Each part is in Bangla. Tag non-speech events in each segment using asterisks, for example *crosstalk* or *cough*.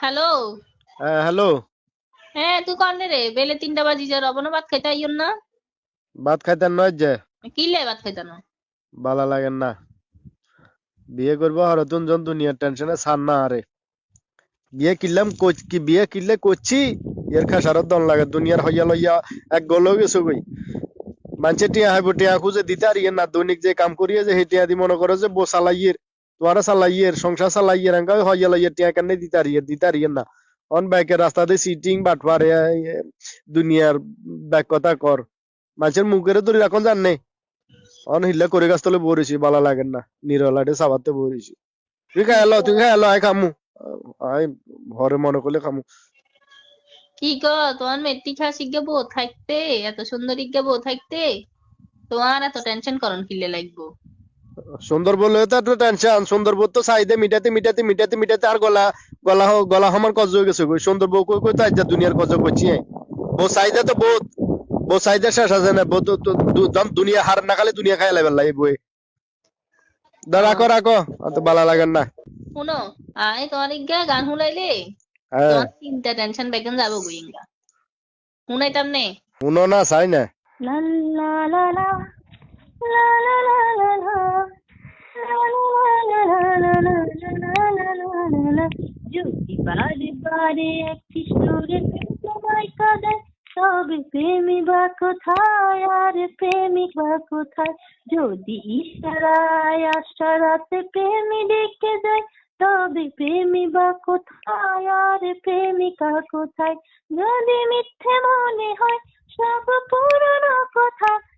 হ্যালো। হ্যাঁ হ্যালো। হ্যাঁ তুই কন রে? বেলে তিনটা বাজি যা রবনা ভাত খাইতে আইয়ন না? ভাত খাইতেন নয় যে। কি লে ভাত খাইতে না বালা লাগেন না। বিয়ে করব হরতুন জন দুনিয়ার টেনশনে ছাড় না আরে। বিয়ে কিনলাম কি বিয়ে কিনলে করছি এর খাসারত দন লাগে দুনিয়ার হইয়া লইয়া এক গলো গেছো কই? মানুষে টিয়া হাইব টিয়া খুঁজে দিতে আর ইয়ে না দৈনিক যে কাম করিয়ে যে সেই টিয়া দি মনে করো যে বো চালাইয়ের তোমারা চালাইয়ের সংসার চালাইয়ের এঙ্কা হইয়া লইয়া টিয়া কেন দিতে আর দিতে আর ইয়ে না অন বাইকের রাস্তাতে সিটিং বাটবার দুনিয়ার ব্যাক কথা কর মানুষের মুখের ধরে রাখন জান অন হিল্লা করে গাছ তলে বরিছি বালা লাগেন না নিরলাটে সাবাতে বরিছি তুই খাই এলো তুই খাই এলো আয় খামু আয় ঘরে মনে করলে খামু কি গো তোমার মেট্রি খা শিখে বউ থাকতে এত সুন্দর ইজ্ঞা বউ থাকতে তোমার এত টেনশন করন কিলে লাগবো সুন্দরবন তো একটু টেনশন সুন্দরবন তো সাইডে মিটাতে মিটাতে মিটাতে মিটাতে আর গলা গলা গলা হমার কজ হয়ে গেছে সুন্দরবন কই কই তো আজ দুনিয়ার কজ করছি বো সাইডে তো বহুত বো সাইডে শেষ আছে না? বো দুনিয়া হার না খালে দুনিয়া খাই লাইবেল লাগে বই দা রাখো রাখো অত বালা লাগেন না। শুনো আই তোমার গা গান হুলাইলে তোমার চিন্তা টেনশন বেগন যাব গুইঙ্গা শুনাইতাম নে শুনো না চাই না। লা লা লা লা। যদি বারে বারে একটি সুরে তোমায় কাঁদায় তবে প্রেমী বা কোথায় আর প্রেমিক বা কোথায় যদি ইশারায় আশারাতে প্রেমী ডেকে যায় তবে প্রেমী বা কোথায় আর প্রেমিকা কোথায় যদি মিথ্যে মনে হয় সব পুরনো কথা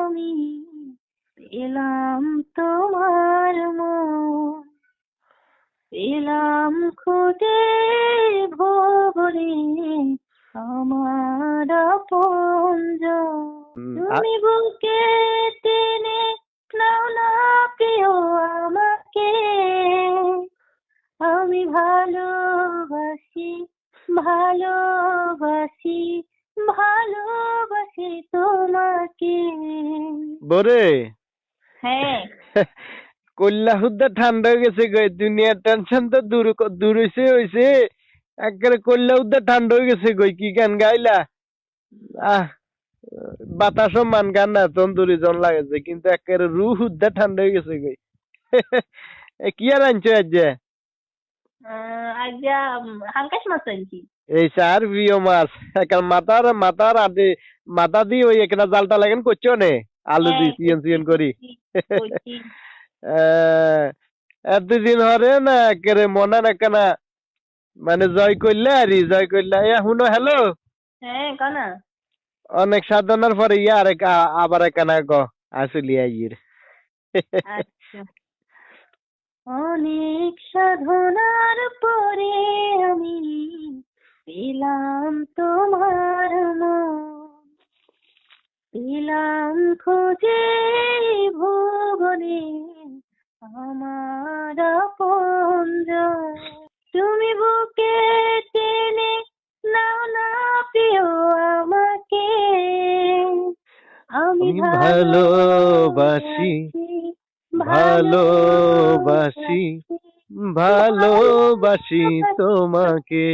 আমি পেলাম তোমার মন। পেলাম খুঁজে ভবরে আমার হুম, তুমি বুকে টেনে নাও না প্রিয় আমাকে। আমি ভালোবাসি ভালোবাসি ভালোবাসি তোমাকে। বরে? হ্যাঁ। *laughs* কল্লা হুদ্দা ঠান্ডা হয়ে গেছে গো দুনিয়ার টেনশন তো দূর দূর হইছে হইছে। একেবারে কল্লা হুদ্দা ঠান্ডা হয়ে গেছে গই কি গান গাইলা? আহ বাতাসও মান গান না তন্দুরি জন লাগেছে কিন্তু একেবারে রু হুদ্দা ঠান্ডা হয়ে গেছে গই *laughs* কি আর আনছো? আজ হালকাশ মাছ আনছি। এই প্রিয় মাছ। মাথার মাথার আদে মাথা দিয়ে ওই একটা জালটা লাগেন করছ নে? আলু সিয়ন সিয়ন করি। *laughs* এতদিন হরে না একেবারে মনে না কেনা মানে জয় করলে আর জয় করলে। এ শুনো হ্যালো? হ্যাঁ কানা? অনেক সাধনার পরে ইয়া আর আবার একখানা গ আসলি আইয়ের। আচ্ছা। অনেক সাধনার পরে আমি পেলাম তোমার মন। পেলাম খুঁজে ভুবনে আমার আপনজন তুমি বুকে টেনে নাও না প্রিয় আমাকে। আমি আমি ভালোবাসি, ভালোবাসি ভালোবাসি তোমাকে।